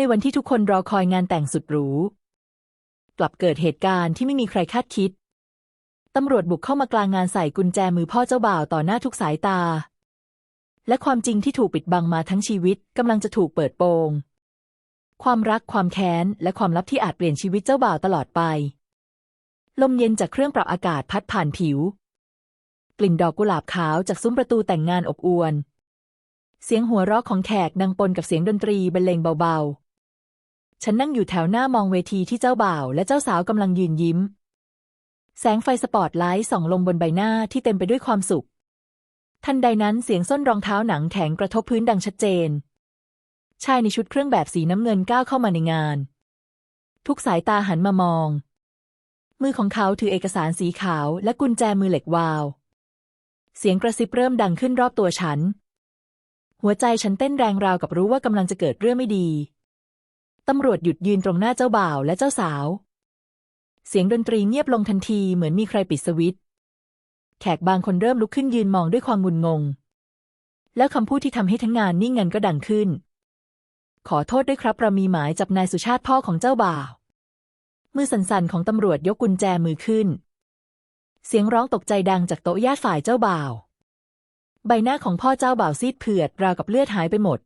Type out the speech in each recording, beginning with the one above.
ในวันที่ทุกคนรอคอยงานแต่งสุดหรู กลับเกิดเหตุการณ์ที่ไม่มีใครคาดคิด ตำรวจบุกเข้ามากลางงานใส่กุญแจมือพ่อเจ้าบ่าวต่อหน้าทุกสายตา และความจริงที่ถูกปิดบังมาทั้งชีวิตกำลังจะถูกเปิดโปง ความรักความแค้น และความลับที่อาจเปลี่ยนชีวิตเจ้าบ่าวตลอดไป ลมเย็นจากเครื่องปรับอากาศพัดผ่านผิว กลิ่นดอกกุหลาบขาวจากซุ้มประตูแต่งงานอบอวลเสียงหัวเราะของแขกดังปนกับเสียงดนตรีบรรเลงเบาๆ ฉันนั่งอยู่แถวหน้ามองเวทีที่เจ้าบ่าวและเจ้าสาวกำลังยืนยิ้ม แสงไฟสปอตไลท์ส่องลงบนใบหน้าที่เต็มไปด้วยความสุข ทันใดนั้นเสียงส้นรองเท้าหนังแข็งกระทบพื้นดังชัดเจน ชายในชุดเครื่องแบบสีน้ำเงินก้าวเข้ามาในงาน ทุกสายตาหันมามอง มือของเขาถือเอกสารสีขาวและกุญแจมือเหล็กวาว เสียงกระซิบเริ่มดังขึ้นรอบตัวฉัน หัวใจฉันเต้นแรงราวกับรู้ว่ากำลังจะเกิดเรื่องไม่ดี ตำรวจหยุดยืนตรงหน้าเจ้าบ่าวและเจ้าสาว เสียงดนตรีเงียบลงทันทีเหมือนมีใครปิดสวิตช์ แขกบางคนเริ่มลุกขึ้นยืนมองด้วยความงุนงง แล้วคำพูดที่ทำให้ทั้งงานนิ่งงันก็ดังขึ้น ขอโทษด้วยครับเรามีหมายจับนายสุชาติพ่อของเจ้าบ่าว มือสั่นๆของตำรวจยกกุญแจมือขึ้น เสียงร้องตกใจดังจากโต๊ะญาติฝ่ายเจ้าบ่าว ใบหน้าของพ่อเจ้าบ่าวซีดเผือดราวกับเลือดหายไปหมด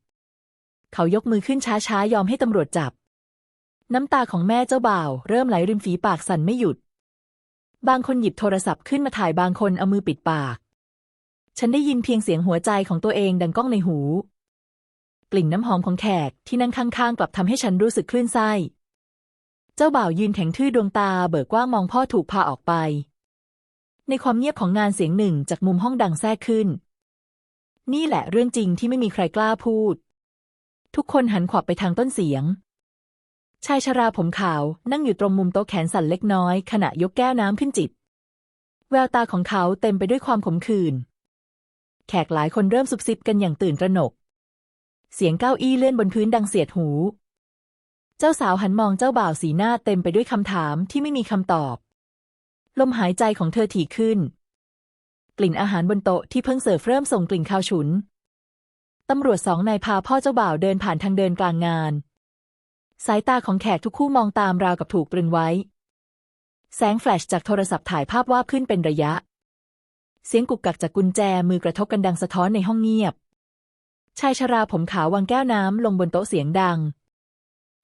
เขายกมือขึ้นช้าๆ ยอมให้ตำรวจจับ น้ำตาของแม่เจ้าบ่าว เริ่มไหลริมฝีปากสั่นไม่หยุด บางคนหยิบโทรศัพท์ขึ้นมาถ่ายบางคนเอามือปิดปาก ฉันได้ยินเพียงเสียงหัวใจของตัวเองดังก้องในหู กลิ่นน้ำหอมของแขกที่นั่งข้างๆ กลับทำให้ฉันรู้สึกคลื่นไส้ เจ้าบ่าวยืนแข็งทื่อดวงตาเบิกกว้างมองพ่อถูกพาออกไป ในความเงียบของงานเสียงหนึ่งจากมุมห้องดังแทรกขึ้น นี่แหละเรื่องจริงที่ไม่มีใครกล้าพูด ทุกคนหันขวับไปทางต้นเสียง ชายชราผมขาวนั่งอยู่ตรงมุมโต๊ะแขนสั่นเล็กน้อย ขณะยกแก้วน้ำขึ้นจิบแววตาของเขาเต็มไปด้วยความขมขื่นแขกหลายคนเริ่มซุบซิบกันอย่างตื่นตระหนก เสียงเก้าอี้เลื่อนบนพื้นดังเสียดหู เจ้าสาวหันมองเจ้าบ่าวสีหน้าเต็มไปด้วยคำถามที่ไม่มีคำตอบ ลมหายใจของเธอถี่ขึ้น กลิ่นอาหารบนโต๊ะที่เพิ่งเสิร์ฟเริ่มส่งกลิ่นคาวฉุน ตำรวจสองนายพาพ่อเจ้าบ่าวเดินผ่านทางเดินกลางงาน สายตาของแขกทุกคู่มองตามราวกับถูกตรึงไว้ แสงแฟลชจากโทรศัพท์ถ่ายภาพวาบขึ้นเป็นระยะ เสียงกุกกักจากกุญแจมือกระทบกันดังสะท้อนในห้องเงียบ ชายชราผมขาววางแก้วน้ำลงบนโต๊ะเสียงดัง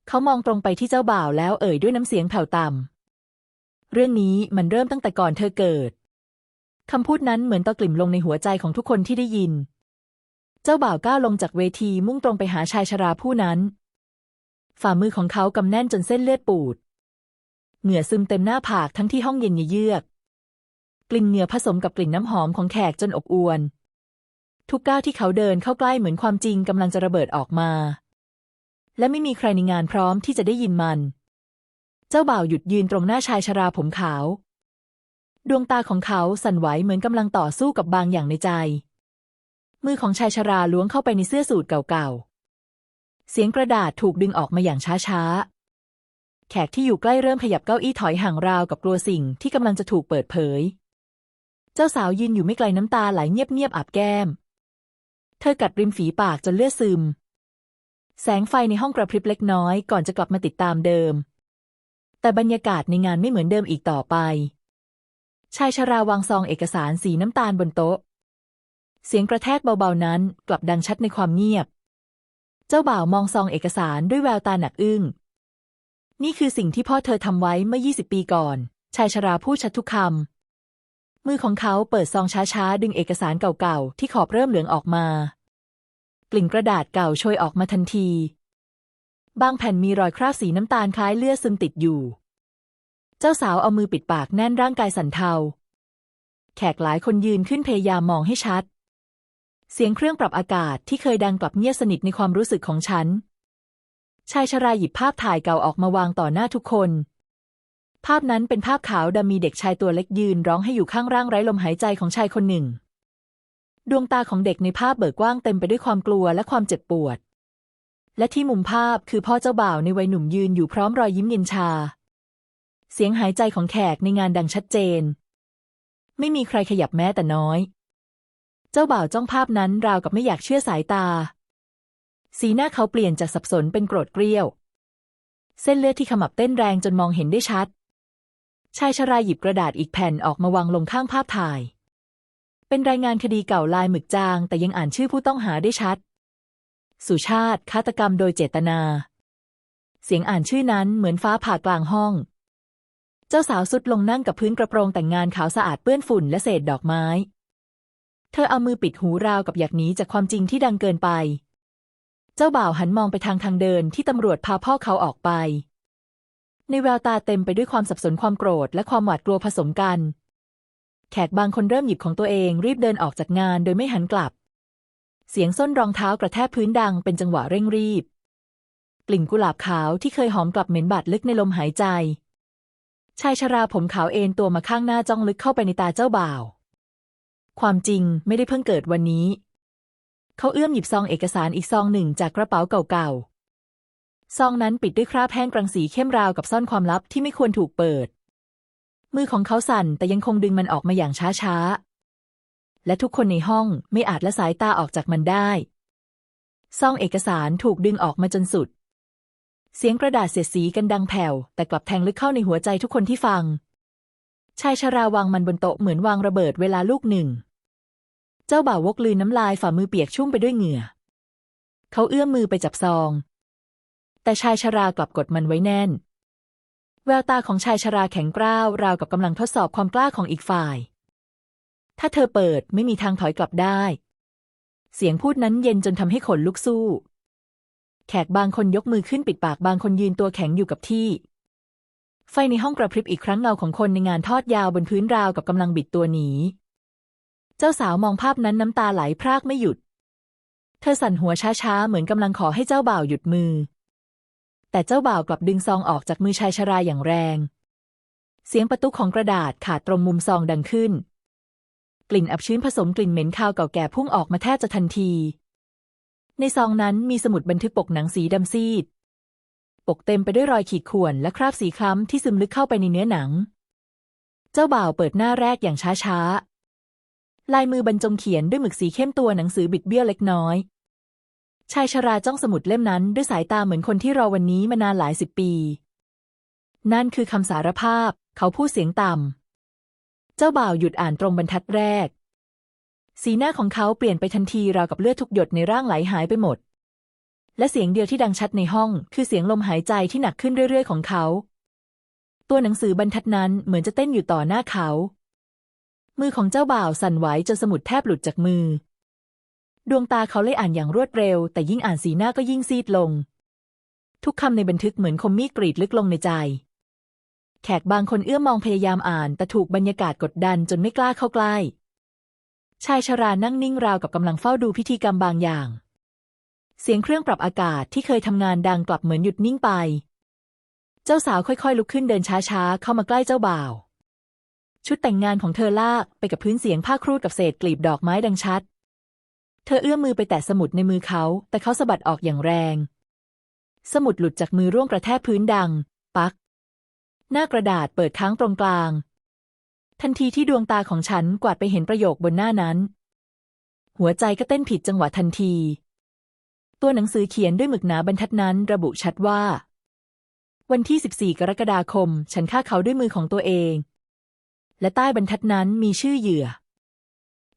เขามองตรงไปที่เจ้าบ่าวแล้วเอ่ยด้วยน้ำเสียงแผ่วต่ำเรื่องนี้มันเริ่มตั้งแต่ก่อนเธอเกิดคำพูดนั้นเหมือนตะกลิ่มลงในหัวใจของทุกคนที่ได้ยิน เจ้าบ่าวก้าวลงจากเวทีมุ่งตรงไปหาชายชราผู้นั้น ฝ่ามือของเขากำแน่นจนเส้นเลือดปูด เหงื่อซึมเต็มหน้าผากทั้งที่ห้องเย็นเยือก กลิ่นเหงื่อผสมกับกลิ่นน้ำหอมของแขกจนอบอวน ทุกก้าวที่เขาเดินเข้าใกล้เหมือนความจริงกำลังจะระเบิดออกมา และไม่มีใครในงานพร้อมที่จะได้ยินมัน เจ้าบ่าวหยุดยืนตรงหน้าชายชราผมขาว ดวงตาของเขาสั่นไหวเหมือนกำลังต่อสู้กับบางอย่างในใจ มือของชายชราล้วงเข้าไปในเสื้อสูทเก่าๆ เสียงกระดาษถูกดึงออกมาอย่างช้าๆ แขกที่อยู่ใกล้เริ่มขยับเก้าอี้ถอยห่างราวกับกลัวสิ่งที่กำลังจะถูกเปิดเผย เจ้าสาวยืนอยู่ไม่ไกลน้ำตาไหลเงียบๆอาบแก้ม เธอกัดริมฝีปากจนเลือดซึม แสงไฟในห้องกระพริบเล็กน้อยก่อนจะกลับมาติดตามเดิม แต่บรรยากาศในงานไม่เหมือนเดิมอีกต่อไป ชายชราวางซองเอกสารสีน้ำตาลบนโต๊ะ เสียงกระแทกเบาๆนั้นกลับดังชัดในความเงียบ เจ้าบ่าวมองซองเอกสารด้วยแววตาหนักอึ้ง นี่คือสิ่งที่พ่อเธอทำไว้เมื่อ 20 ปีก่อน ชายชราพูดชัดทุกคำ มือของเขาเปิดซองช้าๆ ดึงเอกสารเก่าๆ ที่ขอบเริ่มเหลืองออกมา กลิ่นกระดาษเก่าโชยออกมาทันที บางแผ่นมีรอยคราบสีน้ำตาลคล้ายเลือดซึมติดอยู่ เจ้าสาวเอามือปิดปากแน่นร่างกายสั่นเทา แขกหลายคนยืนขึ้นพยายามมองให้ชัด เสียงเครื่องปรับอากาศที่เคยดังกลับเงียบสนิทในความรู้สึกของฉัน ชายชราหยิบภาพถ่ายเก่าออกมาวางต่อหน้าทุกคน ภาพนั้นเป็นภาพขาวดำมีเด็กชายตัวเล็กยืนร้องให้อยู่ข้างร่างไร้ลมหายใจของชายคนหนึ่ง ดวงตาของเด็กในภาพเบิกกว้างเต็มไปด้วยความกลัวและความเจ็บปวด และที่มุมภาพคือพ่อเจ้าบ่าวในวัยหนุ่มยืนอยู่พร้อมรอยยิ้มเย็นชา เสียงหายใจของแขกในงานดังชัดเจน ไม่มีใครขยับแม้แต่น้อย เจ้าบ่าวจ้องภาพนั้นราวกับไม่อยากเชื่อสายตา สีหน้าเขาเปลี่ยนจากสับสนเป็นโกรธเกรี้ยว เส้นเลือดที่ขมับเต้นแรงจนมองเห็นได้ชัด ชายชราหยิบกระดาษอีกแผ่นออกมาวางลงข้างภาพถ่าย เป็นรายงานคดีเก่าลายหมึกจาง แต่ยังอ่านชื่อผู้ต้องหาได้ชัด สุชาติฆาตกรรมโดยเจตนา เสียงอ่านชื่อนั้นเหมือนฟ้าผ่ากลางห้องเจ้าสาวสุดลงนั่งกับพื้นกระโปรงแต่งงานขาวสะอาดเปื้อนฝุ่นและเศษดอกไม้ ธอเอามือปิดหูราวกับอยากหนีจากความจริงที่ดังเกินไป เจ้าบ่าวหันมองไปทางทางเดินที่ตำรวจพาพ่อเขาออกไป ในแววตาเต็มไปด้วยความสับสนความโกรธและความหวาดกลัวผสมกัน แขกบางคนเริ่มหยิบของตัวเองรีบเดินออกจากงานโดยไม่หันกลับ เสียงส้นรองเท้ากระแทกพื้นดังเป็นจังหวะเร่งรีบ กลิ่นกุหลาบขาวที่เคยหอมกลับเหม็นบาดลึกในลมหายใจ ชายชราผมขาวเอนตัวมาข้างหน้าจ้องลึกเข้าไปในตาเจ้าบ่าว ความจริงไม่ได้เพิ่งเกิดวันนี้ เขาเอื้อมหยิบซองเอกสารอีกซองหนึ่งจากกระเป๋าเก่าๆ ซองนั้นปิดด้วยคราบแห้งกรังสีเข้มราวกับซ่อนความลับที่ไม่ควรถูกเปิด มือของเขาสั่นแต่ยังคงดึงมันออกมาอย่างช้าๆ และทุกคนในห้องไม่อาจละสายตาออกจากมันได้ ซองเอกสารถูกดึงออกมาจนสุด เสียงกระดาษเสียดสีกันดังแผ่ว แต่กลับแทงลึกเข้าในหัวใจทุกคนที่ฟังชายชราวางมันบนโต๊ะเหมือนวางระเบิดเวลาลูกหนึ่ง เจ้าบ่าววกลืนน้ำลายฝ่ามือเปียกชุ่มไปด้วยเหงื่อ เขาเอื้อมมือไปจับซอง แต่ชายชรากลับกดมันไว้แน่น แววตาของชายชราแข็งกร้าวราวกับกำลังทดสอบความกล้าของอีกฝ่าย ถ้าเธอเปิดไม่มีทางถอยกลับได้ เสียงพูดนั้นเย็นจนทำให้ขนลุกสู้ แขกบางคนยกมือขึ้นปิดปากบางคนยืนตัวแข็งอยู่กับที่ไฟในห้องกระพริบอีกครั้งเงาของคนในงานทอดยาวบนพื้นราวกับกำลังบิดตัวหนี เจ้าสาวมองภาพนั้นน้ำตาไหลพรากไม่หยุด เธอสั่นหัวช้าๆ เหมือนกำลังขอให้เจ้าบ่าวหยุดมือ แต่เจ้าบ่าวกลับดึงซองออกจากมือชายชราอย่างแรง เสียงประตุกของกระดาษขาดตรงมุมซองดังขึ้น กลิ่นอับชื้นผสมกลิ่นเหม็นคาวเก่าแก่พุ่งออกมาแทบจะทันที ในซองนั้นมีสมุดบันทึกปกหนังสีดำซีด ปกเต็มไปด้วยรอยขีดข่วนและคราบสีคล้ำที่ซึมลึกเข้าไปในเนื้อหนัง เจ้าบ่าวเปิดหน้าแรกอย่างช้าๆ ลายมือบรรจงเขียนด้วยหมึกสีเข้มตัวหนังสือบิดเบี้ยวเล็กน้อย ชายชราจ้องสมุดเล่มนั้นด้วยสายตาเหมือนคนที่รอวันนี้มานานหลายสิบปี นั่นคือคำสารภาพ เขาพูดเสียงต่ำ เจ้าบ่าวหยุดอ่านตรงบรรทัดแรก สีหน้าของเขาเปลี่ยนไปทันทีราวกับเลือดทุกหยดในร่างไหลหายไปหมด และเสียงเดียวที่ดังชัดในห้อง คือเสียงลมหายใจที่หนักขึ้นเรื่อยๆ ของเขา ตัวหนังสือบรรทัดนั้นเหมือนจะเต้นอยู่ต่อหน้าเขา มือของเจ้าบ่าวสั่นไหวจนสมุดแทบหลุดจากมือ ดวงตาเขาเลยอ่านอย่างรวดเร็ว แต่ยิ่งอ่านสีหน้าก็ยิ่งซีดลง ทุกคำในบันทึกเหมือนคมมีดกรีดลึกลงในใจ แขกบางคนเอื้อมมองพยายามอ่าน แต่ถูกบรรยากาศกดดันจนไม่กล้าเข้าใกล้ชายชรานั่งนิ่งราวกับกำลังเฝ้าดูพิธีกรรมบางอย่าง เสียงเครื่องปรับอากาศที่เคยทำงานดังกลับเหมือนหยุดนิ่งไป เจ้าสาวค่อยๆ ลุกขึ้นเดินช้าๆ เข้ามาใกล้เจ้าบ่าว ชุดแต่งงานของเธอลากไปกับพื้นเสียงผ้าครูดกับเศษกลีบดอกไม้ดังชัด เธอเอื้อมมือไปแตะสมุดในมือเขา แต่เขาสะบัดออกอย่างแรง สมุดหลุดจากมือร่วงกระแทกพื้นดัง ปัก หน้ากระดาษเปิดค้างตรงกลาง ทันทีที่ดวงตาของฉันกวาดไปเห็นประโยคบนหน้านั้น หัวใจก็เต้นผิดจังหวะทันที ตัวหนังสือเขียนด้วยหมึกหนาบรรทัดนั้น ระบุชัดว่า วันที่ 14 กรกฎาคม ฉันฆ่าเขาด้วยมือของตัวเอง และใต้บรรทัดนั้นมีชื่อเหยื่อ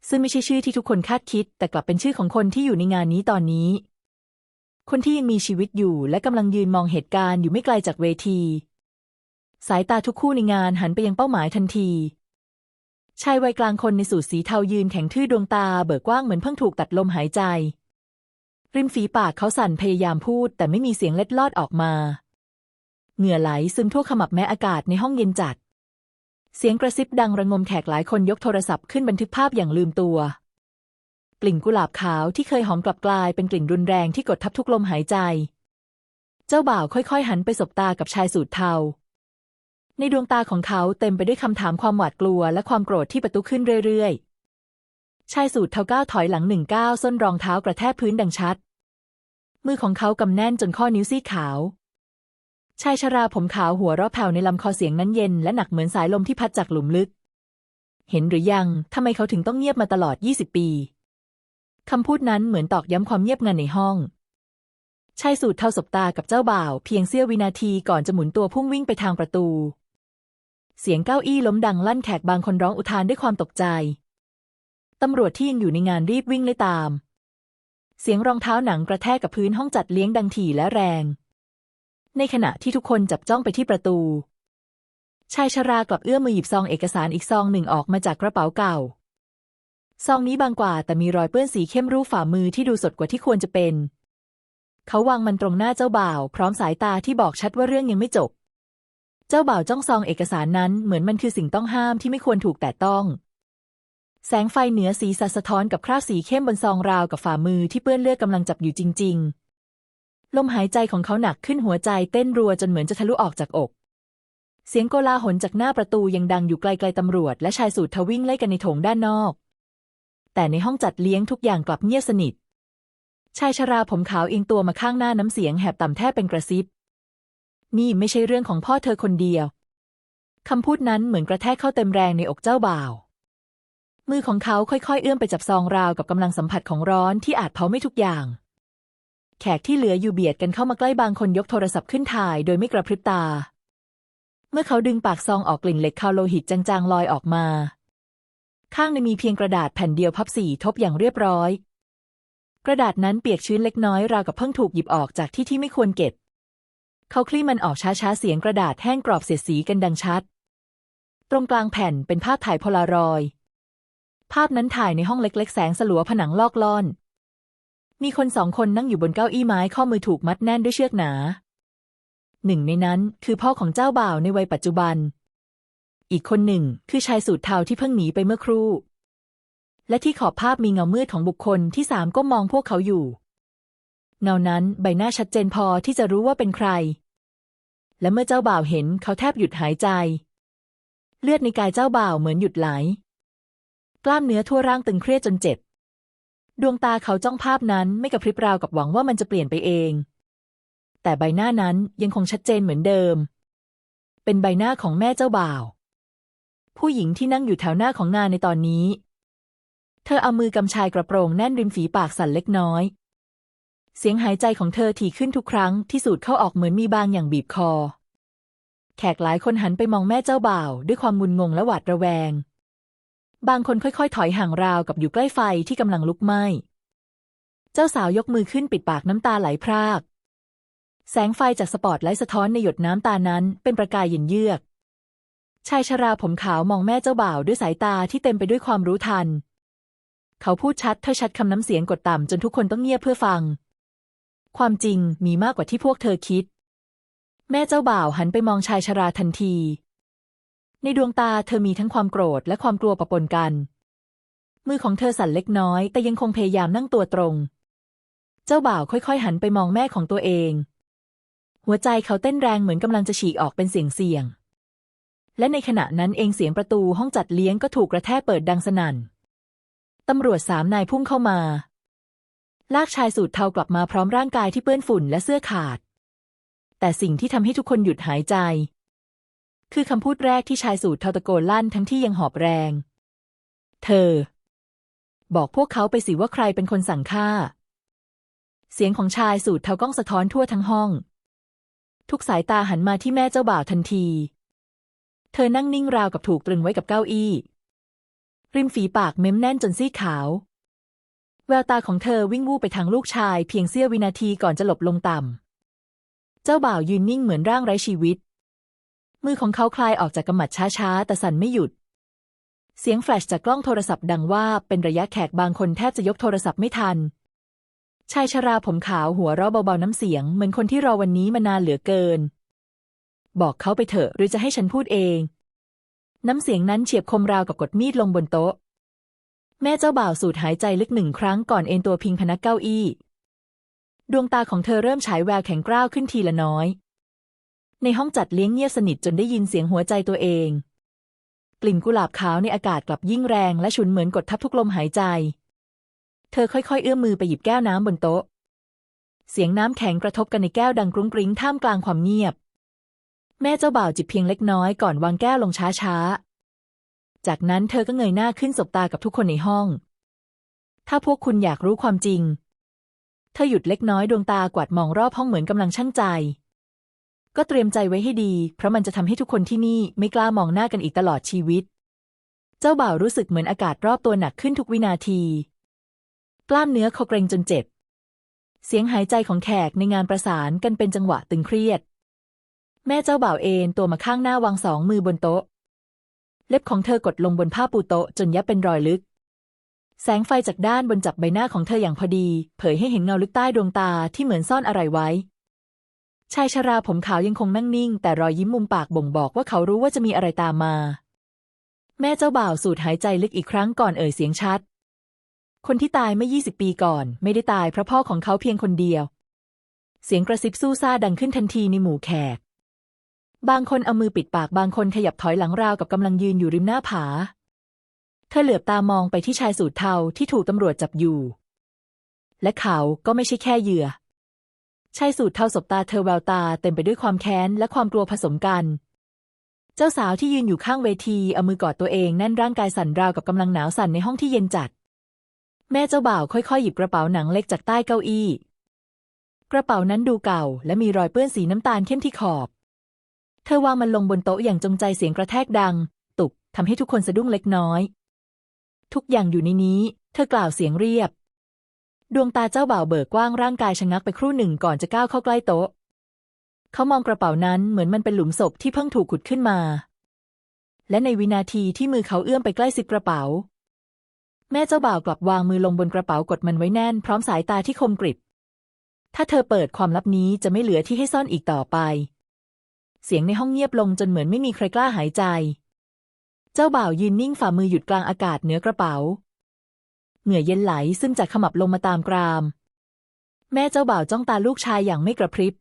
ซึ่งไม่ใช่ชื่อที่ทุกคนคาดคิด แต่กลับเป็นชื่อของคนที่อยู่ในงานนี้ตอนนี้ คนที่ยังมีชีวิตอยู่และกำลังยืนมองเหตุการณ์อยู่ไม่ไกลจากเวที สายตาทุกคู่ในงานหันไปยังเป้าหมายทันที ชายวัยกลางคนในสูทสีเทายืนแข็งทื่อดวงตาเบิกกว้างเหมือนเพิ่งถูกตัดลมหายใจ ริมฝีปากเขาสั่นพยายามพูด แต่ไม่มีเสียงเล็ดลอดออกมา เหงื่อไหลซึมทั่วขมับแม้อากาศในห้องเย็นจัด เสียงกระซิบดังระงมแขกหลายคนยกโทรศัพท์ขึ้นบันทึกภาพอย่างลืมตัว กลิ่นกุหลาบขาวที่เคยหอมกลับกลายเป็นกลิ่นรุนแรงที่กดทับทุกลมหายใจ เจ้าบ่าวค่อยๆ หันไปสบตากับชายสูทเทา ในดวงตาของเขาเต็มไปด้วยคำถามความหวาดกลัวและความโกรธที่ประตุขึ้นเรื่อยๆ ชายสูทเทาก้าวถอยหลังหนึ่งก้าวส้นรองเท้ากระแทกพื้นดังชัด มือของเขากำแน่นจนข้อนิ้วซีดขาว ชายชราผมขาวหัวเราะแผ่วในลำคอเสียงนั้นเย็นและหนักเหมือนสายลมที่พัดจากหลุมลึก เห็นหรือยังทำไมเขาถึงต้องเงียบมาตลอด 20 ปีคำพูดนั้นเหมือนตอกย้ำความเงียบงันในห้องชายสูทเทาสบตากับเจ้าบ่าว เพียงเสี้ยววินาทีก่อนจะหมุนตัวพุ่งวิ่งไปทางประตู เสียงเก้าอี้ล้มดังลั่นแขกบางคนร้องอุทานด้วยความตกใจ ตำรวจที่ยังอยู่ในงานรีบวิ่งไล่ตาม เสียงรองเท้าหนังกระแทกกับพื้นห้องจัดเลี้ยงดังถี่และแรง ในขณะที่ทุกคนจับจ้องไปที่ประตู ชายชรากลับเอื้อมมือหยิบซองเอกสารอีกซองหนึ่งออกมาจากกระเป๋าเก่า ซองนี้บางกว่าแต่มีรอยเปื้อนสีเข้มรูปฝ่ามือที่ดูสดกว่าที่ควรจะเป็น เขาวางมันตรงหน้าเจ้าบ่าว พร้อมสายตาที่บอกชัดว่าเรื่องยังไม่จบ เจ้าบ่าวจ้องซองเอกสารนั้นเหมือนมันคือสิ่งต้องห้ามที่ไม่ควรถูกแตะต้องแสงไฟเหนือสีสัสะท้อนกับคราบสีเข้มบนซองราวกับฝ่ามือที่เปื้อนเลือดกำลังจับอยู่จริง ๆ ลมหายใจของเขาหนักขึ้นหัวใจเต้นรัวจนเหมือนจะทะลุออกจากอก เสียงโกลาหลจากหน้าประตูยังดังอยู่ไกลๆตำรวจ และชายสูททวิ่งไล่กันในโถงด้านนอก แต่ในห้องจัดเลี้ยงทุกอย่างกลับเงียบสนิท ชายชราผมขาวเอียงตัวมาข้างหน้าน้ำเสียงแหบต่ำแทบเป็นกระซิบ นี่ไม่ใช่เรื่องของพ่อเธอคนเดียวคำพูดนั้นเหมือนกระแทกเข้าเต็มแรงในอกเจ้าบ่าว มือของเขาค่อยๆ เอื้อมไปจับซองราวกับกำลังสัมผัสของร้อนที่อาจเผาไม่ทุกอย่าง แขกที่เหลืออยู่เบียดกันเข้ามาใกล้บางคนยกโทรศัพท์ขึ้นถ่ายโดยไม่กระพริบตา เมื่อเขาดึงปากซองออกกลิ่นเหล็กคาวโลหิตจางๆลอยออกมา ข้างในมีเพียงกระดาษแผ่นเดียวพับสีทบอย่างเรียบร้อย กระดาษนั้นเปียกชื้นเล็กน้อยราวกับเพิ่งถูกหยิบออกจากที่ที่ไม่ควรเก็บ เขาคลี่มันออกช้าๆเสียงกระดาษแห้งกรอบเสียดสีกันดังชัด ตรงกลางแผ่นเป็นภาพถ่ายโพลารอยด์ภาพนั้นถ่ายในห้องเล็ก ๆ แสงสลัวผนังลอกล่อน มีคนสองคนนั่งอยู่บนเก้าอี้ไม้ข้อมือถูกมัดแน่นด้วยเชือกหนา หนึ่งในนั้นคือพ่อของเจ้าบ่าวในวัยปัจจุบัน อีกคนหนึ่งคือชายสูทเทาที่เพิ่งหนีไปเมื่อครู่ และที่ขอบภาพมีเงามืดของบุคคลที่สามก้มมองพวกเขาอยู่ เงานั้นใบหน้าชัดเจนพอที่จะรู้ว่าเป็นใคร และเมื่อเจ้าบ่าวเห็นเขาแทบหยุดหายใจ เลือดในกายเจ้าบ่าวเหมือนหยุดไหล กล้ามเนื้อทั่วร่างตึงเครียดจนเจ็บ ดวงตาเขาจ้องภาพนั้นไม่กระพริบราวกับหวังว่ามันจะเปลี่ยนไปเอง แต่ใบหน้านั้นยังคงชัดเจนเหมือนเดิม เป็นใบหน้าของแม่เจ้าบ่าว ผู้หญิงที่นั่งอยู่แถวหน้าของงานในตอนนี้ เธอเอามือกำชายกระโปรงแน่นริมฝีปากสั่นเล็กน้อย เสียงหายใจของเธอถี่ขึ้นทุกครั้งที่สูดเข้าออกเหมือนมีบางอย่างบีบคอ แขกหลายคนหันไปมองแม่เจ้าบ่าว ด้วยความงุนงงและหวาดระแวง บางคนค่อยๆ ถอยห่างราวกับอยู่ใกล้ไฟที่กำลังลุกไหม้ เจ้าสาวยกมือขึ้นปิดปากน้ำตาไหลพราก แสงไฟจากสปอตไลท์สะท้อนในหยดน้ำตานั้นเป็นประกายเย็นเยือก ชายชราผมขาวมองแม่เจ้าบ่าวด้วยสายตาที่เต็มไปด้วยความรู้ทัน เขาพูดชัดถ้อยชัดคำน้ำเสียงกดต่ำจนทุกคนต้องเงียบเพื่อฟัง ความจริงมีมากกว่าที่พวกเธอคิด แม่เจ้าบ่าวหันไปมองชายชราทันที ในดวงตาเธอมีทั้งความโกรธและความกลัวปะปนกัน มือของเธอสั่นเล็กน้อย แต่ยังคงพยายามนั่งตัวตรง เจ้าบ่าวค่อยๆ หันไปมองแม่ของตัวเอง หัวใจเขาเต้นแรงเหมือนกำลังจะฉีกออกเป็นเสียงเสียง และในขณะนั้นเองเสียงประตูห้องจัดเลี้ยงก็ถูกกระแทกเปิดดังสนั่นตำรวจสามนายพุ่งเข้ามา ลากชายสูทเทากลับมาพร้อมร่างกายที่เปื้อนฝุ่นและเสื้อขาด แต่สิ่งที่ทำให้ทุกคนหยุดหายใจ คือคำพูดแรกที่ชายสูทเทาตะโกนลั่นทั้งที่ยังหอบแรง เธอ บอกพวกเขาไปสิว่าใครเป็นคนสั่งฆ่า เสียงของชายสูทเทาก้องสะท้อนทั่วทั้งห้อง ทุกสายตาหันมาที่แม่เจ้าบ่าวทันที เธอนั่งนิ่งราวกับถูกตรึงไว้กับเก้าอี้ ริมฝีปากเม้มแน่นจนซีดขาว แววตาของเธอวิ่งวูบไปทางลูกชายเพียงเสี้ยววินาทีก่อนจะหลบลงต่ำ เจ้าบ่าวยืนนิ่งเหมือนร่างไร้ชีวิต มือของเขาคลายออกจากกำมัดช้าๆ แต่สั่นไม่หยุด เสียงแฟลชจากกล้องโทรศัพท์ดังว่าเป็นระยะแขกบางคนแทบจะยกโทรศัพท์ไม่ทัน ชายชราผมขาวหัวเราะเบาๆน้ำเสียง เหมือนคนที่รอวันนี้มานานเหลือเกิน บอกเขาไปเถอะหรือจะให้ฉันพูดเอง น้ำเสียงนั้นเฉียบคมราวกับกดมีดลงบนโต๊ะ แม่เจ้าบ่าวสูดหายใจลึกหนึ่งครั้งก่อนเอนตัวพิงพนักเก้าอี้ ดวงตาของเธอเริ่มฉายแววแข็งกร้าวขึ้นทีละน้อย ในห้องจัดเลี้ยงเงียบสนิทจนได้ยินเสียงหัวใจตัวเอง กลิ่นกุหลาบขาวในอากาศกลับยิ่งแรงและฉุนเหมือนกดทับทุกลมหายใจ เธอค่อยๆ เอื้อมมือไปหยิบแก้วน้ำบนโต๊ะ เสียงน้ำแข็งกระทบกันในแก้วดังกรุ้งกริ้งท่ามกลางความเงียบ แม่เจ้าบ่าวจิบเพียงเล็กน้อยก่อนวางแก้วลงช้าๆ จากนั้นเธอก็เงยหน้าขึ้นสบตากับทุกคนในห้อง ถ้าพวกคุณอยากรู้ความจริง เธอหยุดเล็กน้อยดวงตากวาดมองรอบห้องเหมือนกำลังชั่งใจ ก็เตรียมใจไว้ให้ดี เพราะมันจะทำให้ทุกคนที่นี่ไม่กล้ามองหน้ากันอีกตลอดชีวิต เจ้าบ่าวรู้สึกเหมือนอากาศรอบตัวหนักขึ้นทุกวินาที กล้ามเนื้อเขาเกร็งจนเจ็บ เสียงหายใจของแขกในงานประสานกันเป็นจังหวะตึงเครียด แม่เจ้าบ่าวเอนตัวมาข้างหน้าวางสองมือบนโต๊ะ เล็บของเธอกดลงบนผ้าปูโต๊ะจนยับเป็นรอยลึก แสงไฟจากด้านบนจับใบหน้าของเธออย่างพอดี เผยให้เห็นเงาลึกใต้ดวงตาที่เหมือนซ่อนอะไรไว้ ชายชราผมขาวยังคงนั่งนิ่ง แต่รอยยิ้มมุมปากบ่งบอกว่าเขารู้ว่าจะมีอะไรตามมา แม่เจ้าบ่าวสูดหายใจลึกอีกครั้งก่อนเอ่ยเสียงชัด คนที่ตายเมื่อ 20 ปีก่อน ไม่ได้ตายเพราะพ่อของเขาเพียงคนเดียว เสียงกระซิบสู้ซาดังขึ้นทันทีในหมู่แขก บางคนเอามือปิดปากบางคนขยับถอยหลังราวกับกำลังยืนอยู่ริมหน้าผา เธอเหลือบตามองไปที่ชายสูทเทาที่ถูกตำรวจจับอยู่ และเขาก็ไม่ใช่แค่เหยื่อ ชายสูทเทาสบตาเธอแววตาเต็มไปด้วยความแค้นและความกลัวผสมกัน เจ้าสาวที่ยืนอยู่ข้างเวทีเอามือกอดตัวเองแน่นร่างกายสั่นราวกับกำลังหนาวสั่นในห้องที่เย็นจัด แม่เจ้าบ่าวค่อยๆ หยิบกระเป๋าหนังเล็กจากใต้เก้าอี้ กระเป๋านั้นดูเก่า และมีรอยเปื้อนสีน้ำตาลเข้มที่ขอบ เธอวางมันลงบนโต๊ะอย่างจงใจเสียงกระแทกดัง ตุกทำให้ทุกคนสะดุ้งเล็กน้อย ทุกอย่างอยู่ในนี้ เธอกล่าวเสียงเรียบ ดวงตาเจ้าบ่าวเบิกกว้างร่างกายชะงักไปครู่หนึ่งก่อนจะก้าวเข้าใกล้โต๊ะ เขามองกระเป๋านั้นเหมือนมันเป็นหลุมศพที่เพิ่งถูกขุดขึ้นมา และในวินาทีที่มือเขาเอื้อมไปใกล้ซิปกระเป๋า แม่เจ้าบ่าวกลับวางมือลงบนกระเป๋ากดมันไว้แน่นพร้อมสายตาที่คมกริบ ถ้าเธอเปิดความลับนี้จะไม่เหลือที่ให้ซ่อนอีกต่อไป เสียงในห้องเงียบลงจนเหมือนไม่มีใครกล้าหายใจ เจ้าบ่าวยืนนิ่งฝ่ามือหยุดกลางอากาศเหนือกระเป๋า เหงื่อเย็นไหลซึมจากขมับลงมาตามกราม แม่เจ้าบ่าวจ้องตาลูกชายอย่างไม่กระพริบ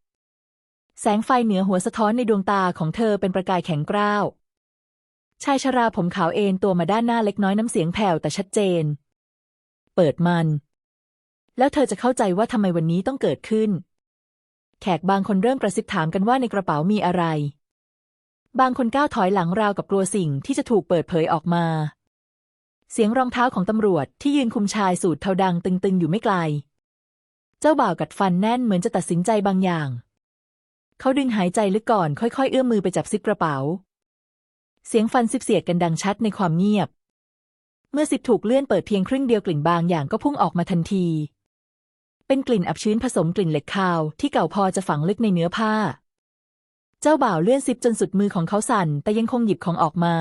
แสงไฟเหนือหัวสะท้อนในดวงตาของเธอเป็นประกายแข็งกร้าว ชายชราผมขาวเอนตัวมาด้านหน้าเล็กน้อยน้ำเสียงแผ่วแต่ชัดเจน เปิดมัน แล้วเธอจะเข้าใจว่าทำไมวันนี้ต้องเกิดขึ้น แขกบางคนเริ่มกระซิบถามกันว่าในกระเป๋ามีอะไร บางคนก้าวถอยหลังราวกับกลัวสิ่งที่จะถูกเปิดเผยออกมา เสียงรองเท้าของตำรวจที่ยืนคุมชายสูทเทาดังตึงๆอยู่ไม่ไกล เจ้าบ่าวกัดฟันแน่นเหมือนจะตัดสินใจบางอย่าง เขาดึงหายใจลึกก่อนค่อยๆ เอื้อมมือไปจับซิปกระเป๋า เสียงฟันซิบเสียดกันดังชัดในความเงียบ เมื่อซิปถูกเลื่อนเปิดเพียงครึ่งเดียวกลิ่นบางอย่างก็พุ่งออกมาทันที เป็นกลิ่นอับชื้นผสมกลิ่นเหล็กคาวที่เก่าพอจะฝังลึกในเนื้อผ้า เจ้าบ่าวเลื่อนซิปจนสุดมือของเขาสั่นแต่ยังคงหยิบของออกมา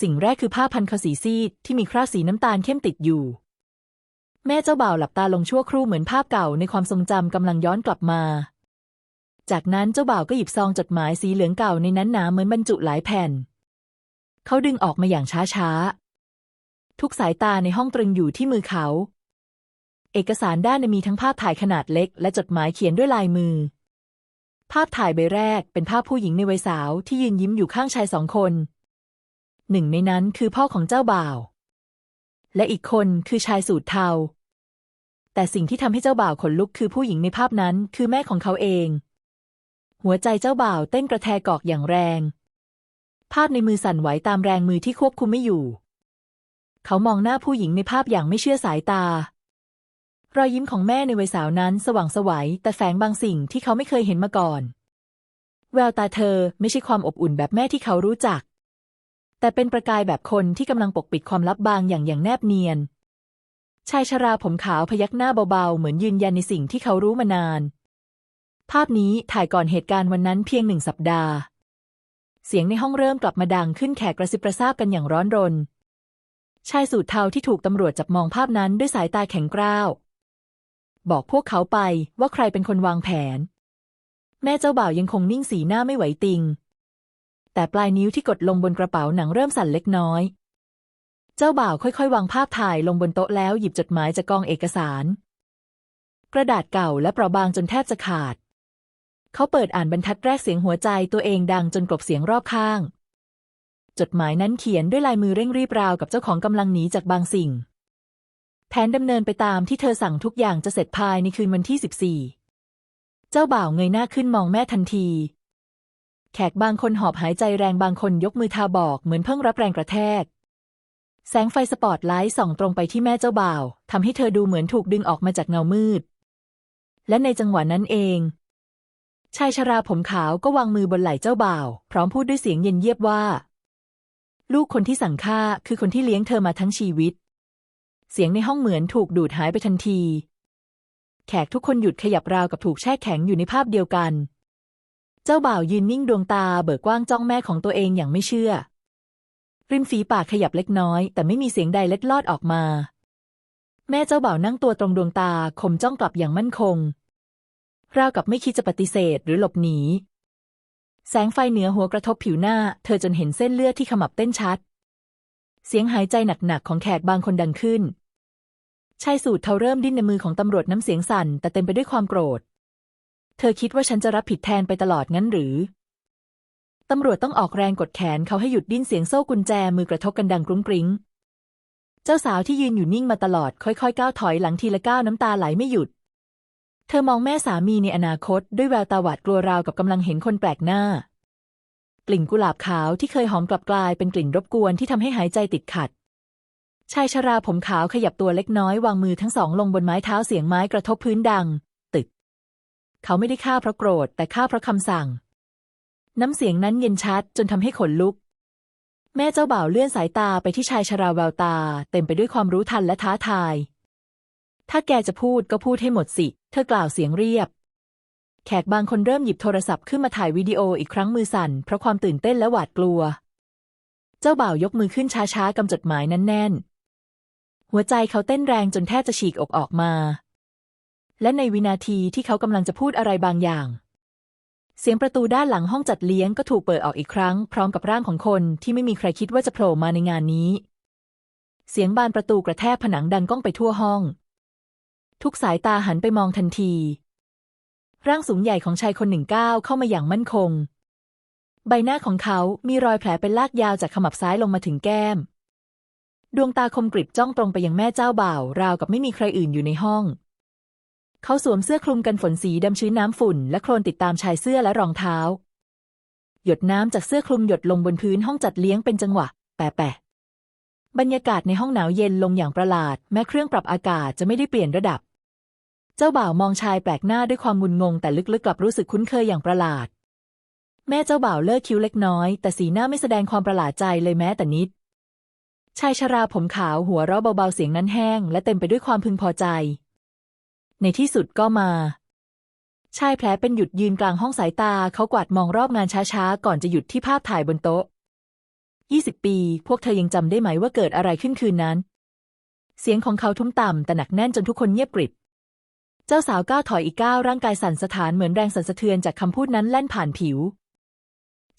สิ่งแรกคือผ้าพันคอสีซีดที่มีคราบสีน้ำตาลเข้มติดอยู่ แม่เจ้าบ่าวหลับตาลงชั่วครู่เหมือนภาพเก่าในความทรงจำกำลังย้อนกลับมา จากนั้นเจ้าบ่าวก็หยิบซองจดหมายสีเหลืองเก่าในนั้นหนาเหมือนบรรจุหลายแผ่น เขาดึงออกมาอย่างช้าๆ ทุกสายตาในห้องตรึงอยู่ที่มือเขา เอกสารด้านในมีทั้งภาพถ่ายขนาดเล็ก และจดหมายเขียนด้วยลายมือภาพถ่ายใบแรกเป็นภาพผู้หญิงในวัยสาวที่ยืนยิ้มอยู่ข้างชายสองคน หนึ่งในนั้นคือพ่อของเจ้าบ่าว และอีกคนคือชายสูทเทา แต่สิ่งที่ทำให้เจ้าบ่าวขนลุกคือผู้หญิงในภาพนั้นคือแม่ของเขาเอง หัวใจเจ้าบ่าวเต้นกระแทกอกอย่างแรง ภาพในมือสั่นไหวตามแรงมือที่ควบคุมไม่อยู่ เขามองหน้าผู้หญิงในภาพอย่างไม่เชื่อสายตารอยยิ้มของแม่ในวัยสาวนั้นสว่างไสวัยแต่แฝงบางสิ่งที่เขาไม่เคยเห็นมาก่อน แววตาเธอไม่ใช่ความอบอุ่นแบบแม่ที่เขารู้จัก แต่เป็นประกายแบบคนที่กำลังปกปิดความลับบางอย่างอย่างแนบเนียน ชายชราผมขาวพยักหน้าเบาๆ เหมือนยืนยันในสิ่งที่เขารู้มานาน ภาพนี้ถ่ายก่อนเหตุการณ์วันนั้นเพียงหนึ่งสัปดาห์ เสียงในห้องเริ่มกลับมาดังขึ้นแขกกระซิบกระซาบกันอย่างร้อนรน ชายสูทเทาที่ถูกตำรวจจับมองภาพนั้นด้วยสายตาแข็งกร้าว บอกพวกเขาไปว่าใครเป็นคนวางแผน แม่เจ้าบ่าวยังคงนิ่งสีหน้าไม่ไหวติง แต่ปลายนิ้วที่กดลงบนกระเป๋าหนังเริ่มสั่นเล็กน้อย เจ้าบ่าวค่อยๆ วางภาพถ่ายลงบนโต๊ะแล้วหยิบจดหมายจากกองเอกสาร กระดาษเก่าและเปราะบางจนแทบจะขาด เขาเปิดอ่านบรรทัดแรกเสียงหัวใจตัวเองดังจนกลบเสียงรอบข้าง จดหมายนั้นเขียนด้วยลายมือเร่งรีบราวกับเจ้าของกำลังหนีจากบางสิ่ง แผนดำเนินไปตามที่เธอสั่งทุกอย่างจะเสร็จภายในคืนวันที่ 14 เจ้าบ่าวเงยหน้าขึ้นมองแม่ทันที แขกบางคนหอบหายใจแรงบางคนยกมือทาบอกเหมือนเพิ่งรับแรงกระแทก แสงไฟสปอตไลท์ส่องตรงไปที่แม่เจ้าบ่าวทำให้เธอดูเหมือนถูกดึงออกมาจากเงามืด และในจังหวะนั้นเอง ชายชราผมขาวก็วางมือบนไหล่เจ้าบ่าว พร้อมพูดด้วยเสียงเย็นเยียบว่า ลูกคนที่สั่งฆ่าคือคนที่เลี้ยงเธอมาทั้งชีวิต เสียงในห้องเหมือนถูกดูดหายไปทันที แขกทุกคนหยุดขยับราวกับถูกแช่แข็งอยู่ในภาพเดียวกัน เจ้าบ่าวยืนนิ่งดวงตาเบิกกว้างจ้องแม่ของตัวเองอย่างไม่เชื่อ ริมฝีปากขยับเล็กน้อย แต่ไม่มีเสียงใดเล็ดลอดออกมา แม่เจ้าบ่าวนั่งตัวตรงดวงตาคมจ้องกลับอย่างมั่นคง ราวกับไม่คิดจะปฏิเสธหรือหลบหนี แสงไฟเหนือหัวกระทบผิวหน้า เธอจนเห็นเส้นเลือดที่ขมับเต้นชัด เสียงหายใจหนักๆของแขกบางคนดังขึ้นชายสูตรเทาเริ่มดิ้นในมือของตำรวจน้ำเสียงสั่นแต่เต็มไปด้วยความโกรธ ธอคิดว่าฉันจะรับผิดแทนไปตลอดงั้นหรือ ตำรวจต้องออกแรงกดแขนเขาให้หยุดดิ้นเสียงโซ่กุญแจมือกระทบกันดังกรุ้งกริ้ง เจ้าสาวที่ยืนอยู่นิ่งมาตลอดค่อยๆก้าวถอยหลังทีละก้าวน้ำตาไหลไม่หยุด เธอมองแม่สามีในอนาคตด้วยแววตาหวาดกลัวราวกับกำลังเห็นคนแปลกหน้า กลิ่นกุหลาบขาวที่เคยหอมกลับกลายเป็นกลิ่นรบกวนที่ทำให้หายใจติดขัด ชายชราผมขาวขยับตัวเล็กน้อยวางมือทั้งสองลงบนไม้เท้าเสียงไม้กระทบพื้นดัง เขาไม่ได้ฆ่าเพราะโกรธ แต่ฆ่าเพราะคำสั่ง น้ำเสียงนั้นเย็นชัดจนทำให้ขนลุก แม่เจ้าบ่าวเลื่อนสายตาไปที่ชายชราแววตา เต็มไปด้วยความรู้ทันและท้าทาย ถ้าแกจะพูดก็พูดให้หมดสิ เธอกล่าวเสียงเรียบ แขกบางคนเริ่มหยิบโทรศัพท์ขึ้นมาถ่ายวิดีโออีกครั้งมือสั่น เพราะความตื่นเต้นและหวาดกลัว เจ้าบ่าวยกมือขึ้นช้าๆกำจดหมายนั้นแน่น หัวใจเขาเต้นแรงจนแทบจะฉีกอกออกมา และในวินาทีที่เขากำลังจะพูดอะไรบางอย่าง เสียงประตูด้านหลังห้องจัดเลี้ยงก็ถูกเปิดออกอีกครั้ง พร้อมกับร่างของคนที่ไม่มีใครคิดว่าจะโผล่มาในงานนี้ เสียงบานประตูกระแทกผนังดังก้องไปทั่วห้อง ทุกสายตาหันไปมองทันที ร่างสูงใหญ่ของชายคนหนึ่งก้าวเข้ามาอย่างมั่นคง ใบหน้าของเขามีรอยแผลเป็นลากยาวจากขมับซ้ายลงมาถึงแก้ม ดวงตาคมกริบจ้องตรงไปยังแม่เจ้าบ่าว ราวกับไม่มีใครอื่นอยู่ในห้อง เขาสวมเสื้อคลุมกันฝนสีดำชื้นน้ำฝุ่น และโคลนติดตามชายเสื้อและรองเท้า หยดน้ำจากเสื้อคลุมหยดลงบนพื้นห้องจัดเลี้ยงเป็นจังหวะ แปะแปะบรรยากาศในห้องหนาวเย็นลงอย่างประหลาด แม้เครื่องปรับอากาศจะไม่ได้เปลี่ยนระดับ เจ้าบ่าวมองชายแปลกหน้าด้วยความงุนงง แต่ลึกๆกลับรู้สึกคุ้นเคยอย่างประหลาด แม่เจ้าบ่าวเลิกคิ้วเล็กน้อย แต่สีหน้าไม่แสดงความประหลาดใจเลยแม้แต่นิด ชายชราผมขาวหัวเราะเบาๆเสียงนั้นแห้ง และเต็มไปด้วยความพึงพอใจ ในที่สุดก็มา ชายแผลเป็นหยุดยืนกลางห้องสายตาเขากวาดมองรอบงานช้าๆ ก่อนจะหยุดที่ภาพถ่ายบนโต๊ะยี่สิบปี พวกเธอยังจำได้ไหมว่าเกิดอะไรขึ้นคืนนั้น เสียงของเขาทุ้มต่ำแต่หนักแน่นจนทุกคนเงียบกริบ เจ้าสาวก้าวถอยอีกก้าวร่างกายสั่นสะท้านเหมือนแรงสั่นสะเทือนจากคำพูดนั้นแล่นผ่านผิว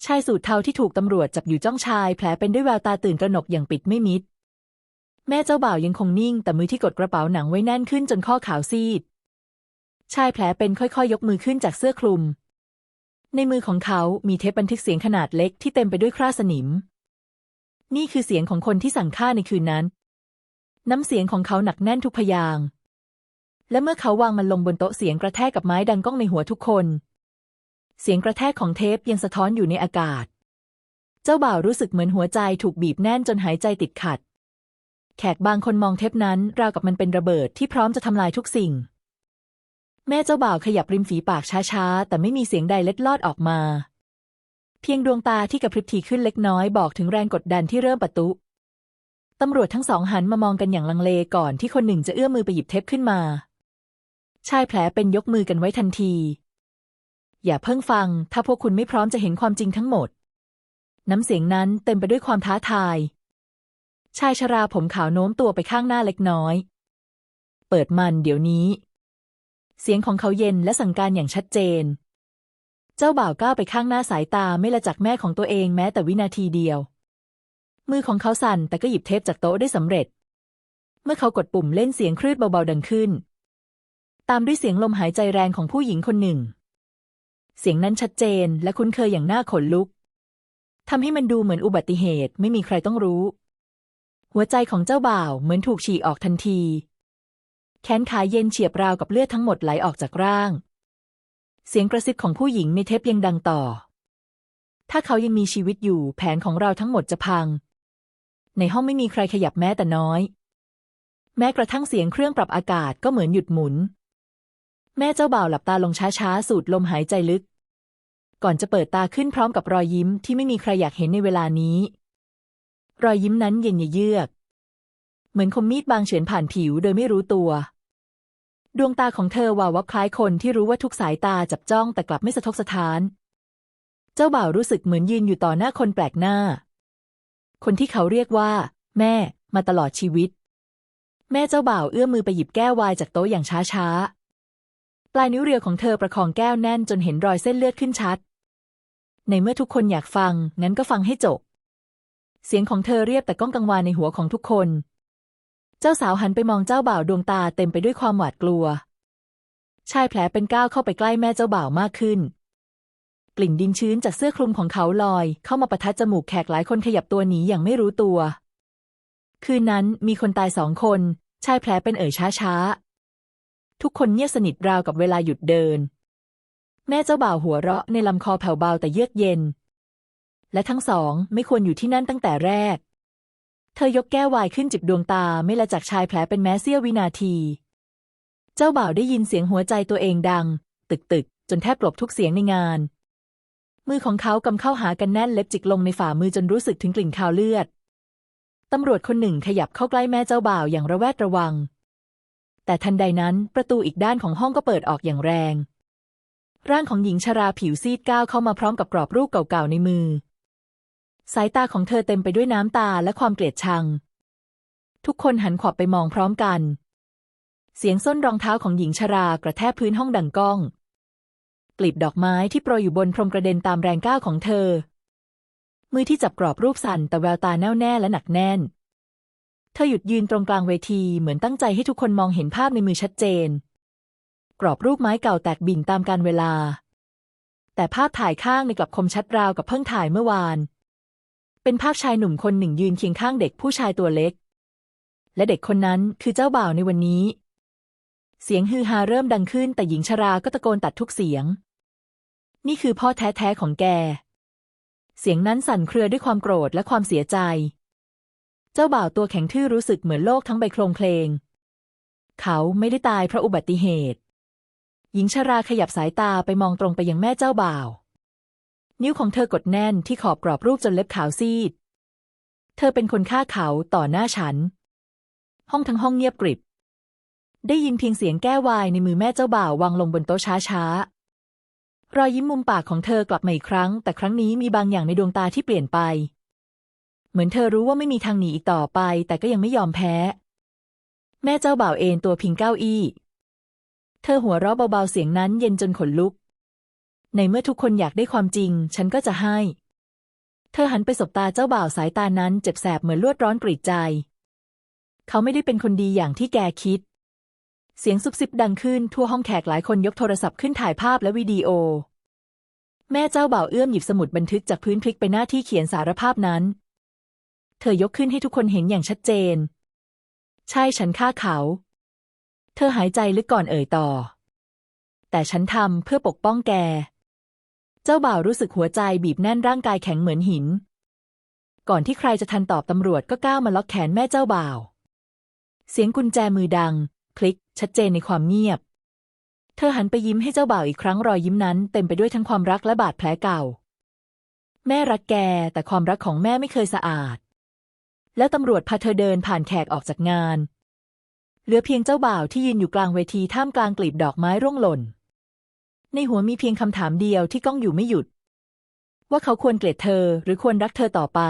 ชายสูทเทาที่ถูกตำรวจจับอยู่จ้องชายแผลเป็นด้วยแววตาตื่นกระหนกอย่างปิดไม่มิด แม่เจ้าบ่าวยังคงนิ่ง แต่มือที่กดกระเป๋าหนังไว้แน่นขึ้นจนข้อขาวซีด ชายแผลเป็นค่อยๆ ยกมือขึ้นจากเสื้อคลุม ในมือของเขามีเทปบันทึกเสียงขนาดเล็กที่เต็มไปด้วยคราสนิม นี่คือเสียงของคนที่สั่งฆ่าในคืนนั้น น้ำเสียงของเขาหนักแน่นทุกพยาง และเมื่อเขาวางมันลงบนโต๊ะเสียงกระแทกกับไม้ดังก้องในหัวทุกคน เสียงกระแทกของเทปยังสะท้อนอยู่ในอากาศ เจ้าบ่าวรู้สึกเหมือนหัวใจถูกบีบแน่นจนหายใจติดขัด แขกบางคนมองเทปนั้นราวกับมันเป็นระเบิดที่พร้อมจะทำลายทุกสิ่ง แม่เจ้าบ่าวขยับริมฝีปากช้าๆ แต่ไม่มีเสียงใดเล็ดลอดออกมา เพียงดวงตาที่กระพริบทีขึ้นเล็กน้อยบอกถึงแรงกดดันที่เริ่มประตุ ตำรวจทั้งสองหันมามองกันอย่างลังเลก่อนที่คนหนึ่งจะเอื้อมมือไปหยิบเทปขึ้นมา ชายแผลเป็นยกมือกันไว้ทันที อย่าเพิ่งฟัง ถ้าพวกคุณไม่พร้อมจะเห็นความจริงทั้งหมด น้ำเสียงนั้นเต็มไปด้วยความท้าทาย ชายชราผมขาวโน้มตัวไปข้างหน้าเล็กน้อย เปิดมันเดี๋ยวนี้ เสียงของเขาเย็นและสั่งการอย่างชัดเจน เจ้าบ่าวก้าวไปข้างหน้าสายตาไม่ละจากแม่ของตัวเองแม้แต่วินาทีเดียว มือของเขาสั่นแต่ก็หยิบเทปจากโต๊ะได้สำเร็จ เมื่อเขากดปุ่มเล่นเสียงคลื่นเบาๆดังขึ้น ตามด้วยเสียงลมหายใจแรงของผู้หญิงคนหนึ่ง เสียงนั้นชัดเจนและคุ้นเคยอย่างน่าขนลุกทำให้มันดูเหมือนอุบัติเหตุไม่มีใครต้องรู้ หัวใจของเจ้าบ่าวเหมือนถูกฉีกออกทันที แขนขาเย็นเฉียบราวกับเลือดทั้งหมดไหลออกจากร่าง เสียงกระซิบของผู้หญิงในเทปยังดังต่อ ถ้าเขายังมีชีวิตอยู่แผนของเราทั้งหมดจะพัง ในห้องไม่มีใครขยับแม้แต่น้อย แม้กระทั่งเสียงเครื่องปรับอากาศก็เหมือนหยุดหมุน แม่เจ้าบ่าวหลับตาลงช้าๆ สูดลมหายใจลึก ก่อนจะเปิดตาขึ้นพร้อมกับรอยยิ้มที่ไม่มีใครอยากเห็นในเวลานี้ รอยยิ้มนั้นเย็นเยือก เหมือนคมมีดบางเฉือนผ่านผิวโดยไม่รู้ตัว ดวงตาของเธอวาววับคล้ายคนที่รู้ว่าทุกสายตาจับจ้องแต่กลับไม่สะทกสะท้าน เจ้าบ่าวรู้สึกเหมือนยืนอยู่ต่อหน้าคนแปลกหน้า คนที่เขาเรียกว่า แม่ มาตลอดชีวิต แม่เจ้าบ่าวเอื้อมมือไปหยิบแก้วไวน์จากโต๊ะอย่างช้าๆปลายนิ้วเรียวของเธอประคองแก้วแน่นจนเห็นรอยเส้นเลือดขึ้นชัด ในเมื่อทุกคนอยากฟัง งั้นก็ฟังให้จบ เสียงของเธอเรียบแต่ก้องกังวานในหัวของทุกคน เจ้าสาวหันไปมองเจ้าบ่าวดวงตาเต็มไปด้วยความหวาดกลัว ชายแผลเป็นก้าวเข้าไปใกล้แม่เจ้าบ่าวมากขึ้น กลิ่นดินชื้นจากเสื้อคลุมของเขาลอย เข้ามาประทัดจมูกแขกหลายคนขยับตัวหนีอย่างไม่รู้ตัว คืนนั้นมีคนตายสองคน ชายแผลเป็นเอ่ยช้าๆ ทุกคนเงียบสนิทราวกับเวลาหยุดเดิน แม่เจ้าบ่าวหัวเราะในลำคอแผ่วเบาแต่เยือกเย็น และทั้งสองไม่ควรอยู่ที่นั่นตั้งแต่แรก เธอยกแก้วไวน์ขึ้นจิบดวงตาไม่ละจากชายแผลเป็นแม้เสี้ยววินาที เจ้าบ่าวได้ยินเสียงหัวใจตัวเองดัง ตึกตึกจนแทบกลบทุกเสียงในงาน มือของเขากำเข้าหากันแน่นเล็บจิกลงในฝ่ามือจนรู้สึกถึงกลิ่นคาวเลือดตำรวจคนหนึ่งขยับเข้าใกล้แม่เจ้าบ่าวอย่างระแวดระวัง แต่ทันใดนั้นประตูอีกด้านของห้องก็เปิดออกอย่างแรง ร่างของหญิงชราผิวซีดก้าวเข้ามาพร้อมกับกรอบรูปเก่าๆในมือ สายตาของเธอเต็มไปด้วยน้ำตาและความเกลียดชัง ทุกคนหันขวับไปมองพร้อมกัน เสียงส้นรองเท้าของหญิงชรากระแทกพื้นห้องดังก้อง กลีบดอกไม้ที่โปรยอยู่บนพรมกระเด็นตามแรงก้าวของเธอ มือที่จับกรอบรูปสั่นแต่แววตาแน่วแน่และหนักแน่น เธอหยุดยืนตรงกลางเวทีเหมือนตั้งใจให้ทุกคนมองเห็นภาพในมือชัดเจน กรอบรูปไม้เก่าแตกบิ่งตามการเวลา แต่ภาพถ่ายข้างในกลับคมชัดราวกับเพิ่งถ่ายเมื่อวาน เป็นภาพชายหนุ่มคนหนึ่งยืนเคียงข้างเด็กผู้ชายตัวเล็ก และเด็กคนนั้นคือเจ้าบ่าวในวันนี้ เสียงฮือฮาเริ่มดังขึ้น แต่หญิงชราก็ตะโกนตัดทุกเสียง นี่คือพ่อแท้ๆของแก เสียงนั้นสั่นเครือด้วยความโกรธและความเสียใจ เจ้าบ่าวตัวแข็งทื่อรู้สึกเหมือนโลกทั้งใบโครงเพลง เขาไม่ได้ตายเพราะอุบัติเหตุ หญิงชราขยับสายตาไปมองตรงไปยังแม่เจ้าบ่าว นิ้วของเธอกดแน่นที่ขอบกรอบรูปจนเล็บขาวซีด เธอเป็นคนฆ่าเขาต่อหน้าฉัน ห้องทั้งห้องเงียบกริบ ได้ยินเพียงเสียงแก้วายในมือแม่เจ้าบ่าววางลงบนโต๊ะช้าๆ รอยยิ้มมุมปากของเธอกลับมาอีกครั้ง แต่ครั้งนี้มีบางอย่างในดวงตาที่เปลี่ยนไป เหมือนเธอรู้ว่าไม่มีทางหนีอีกต่อไป แต่ก็ยังไม่ยอมแพ้ แม่เจ้าบ่าวเอนตัวพิงเก้าอี้ เธอหัวเราะเบาๆเสียงนั้นเย็นจนขนลุก ในเมื่อทุกคนอยากได้ความจริง ฉันก็จะให้ เธอหันไปสบตาเจ้าบ่าวสายตานั้นเจ็บแสบเหมือนลวดร้อนกรีดใจ เขาไม่ได้เป็นคนดีอย่างที่แกคิด เสียงซุบซิบดังขึ้นทั่วห้องแขกหลายคนยกโทรศัพท์ขึ้นถ่ายภาพและวิดีโอ แม่เจ้าบ่าวเอื้อมหยิบสมุดบันทึกจากพื้นพลิกไปหน้าที่เขียนสารภาพนั้น เธอยกขึ้นให้ทุกคนเห็นอย่างชัดเจน ใช่ฉันฆ่าเขา เธอหายใจลึกก่อนเอ่ยต่อ แต่ฉันทำเพื่อปกป้องแก เจ้าบ่าวรู้สึกหัวใจบีบแน่นร่างกายแข็งเหมือนหิน ก่อนที่ใครจะทันตอบตำรวจก็ก้าวมาล็อกแขนแม่เจ้าบ่าว เสียงกุญแจมือดัง คลิก ชัดเจนในความเงียบ เธอหันไปยิ้มให้เจ้าบ่าวอีกครั้งรอยยิ้มนั้นเต็มไปด้วยทั้งความรักและบาดแผลเก่า แม่รักแก แต่ความรักของแม่ไม่เคยสะอาด แล้วตำรวจพาเธอเดินผ่านแขกออกจากงาน เหลือเพียงเจ้าบ่าวที่ยืนอยู่กลางเวทีท่ามกลางกลีบดอกไม้ร่วงหล่น ในหัวมีเพียงคำถามเดียวที่ก้องอยู่ไม่หยุด ว่าเขาควรเกลียดเธอหรือควรรักเธอต่อไป